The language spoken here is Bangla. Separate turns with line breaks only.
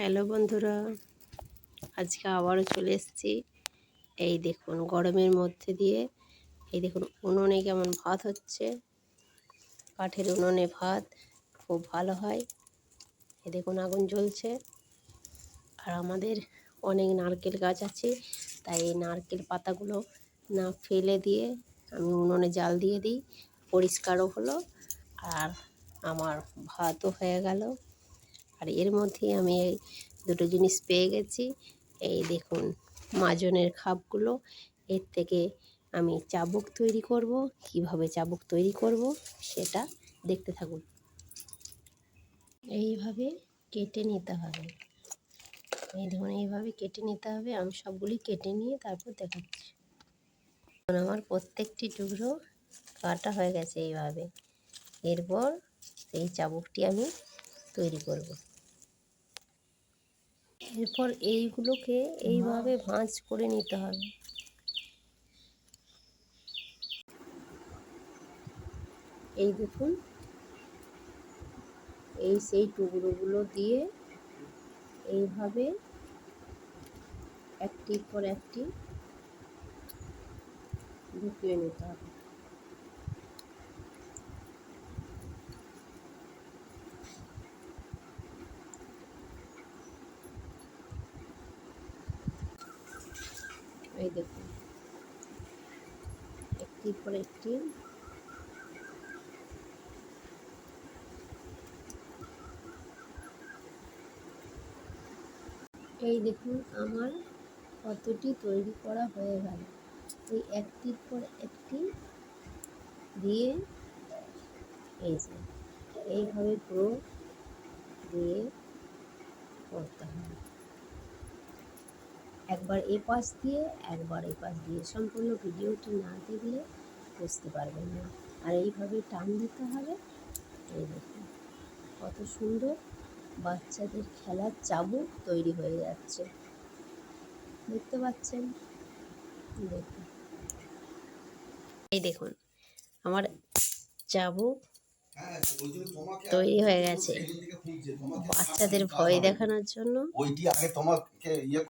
হ্যালো বন্ধুরা, আজকে আবারও চলে এসেছি। এই দেখুন, গরমের মধ্যে দিয়ে, এই দেখুন, উনুনে কেমন ভাত হচ্ছে। কাঠের উনুনে ভাত, খুব ভালো হয়। এই দেখুন, আগুন জ্বলছে। আর আমাদের অনেক নারকেল গাছ আছে, তাই এই নারকেল পাতাগুলো না ফেলে দিয়ে আমি উনুনে জাল দিয়ে দিই। পরিষ্কারও হলো, আর আমার ভাতও হয়ে গেল। আর এর মধ্যেই আমি এই দুটো জিনিস পেয়ে গেছি। এই দেখুন, মাজনের খাপগুলো। এর থেকে আমি চাবুক তৈরি করব। কীভাবে চাবুক তৈরি করব সেটা দেখতে থাকুন। এইভাবে কেটে নিতে হবে। এই ধরুন এইভাবে কেটে নিতে হবে। আমি সবগুলি কেটে নিয়ে তারপর দেখাচ্ছি। আমার প্রত্যেকটি টুকরো কাটা হয়ে গেছে এইভাবে। এরপর এই চাবুকটি আমি তৈরি করব। এরপর এইগুলোকে এইভাবে ভাঁজ করে নিতে হবে। এই দেখুন। এই সেই টুকরোগুলো দিয়ে এইভাবে একটির পর একটি ঢুকিয়ে নিতে হবে। এই দেখুন। একটির পর একটি। এই দেখুন আমার কতটি তৈরি করা হয়ে গেল। এই একটির পর একটি দিয়ে এই যে এইভাবে পুরো দিয়ে করতে হবে। একবার এ পাশ দিয়ে, একবার এ পাশ দিয়ে সম্পূর্ণ ভিডিওটি না দেখলে বুঝতে পারবেন না। আর এইভাবে টান দিতে হবে। এই দেখুন, কত সুন্দর বাচ্চাদের খেলার চাবুক তৈরি হয়ে যাচ্ছে। দেখতে পাচ্ছেন? দেখুন। এই দেখুন, আমার চাবুক তৈরি হয়ে গেছে। বাচ্চাদের ভয় দেখানোর জন্য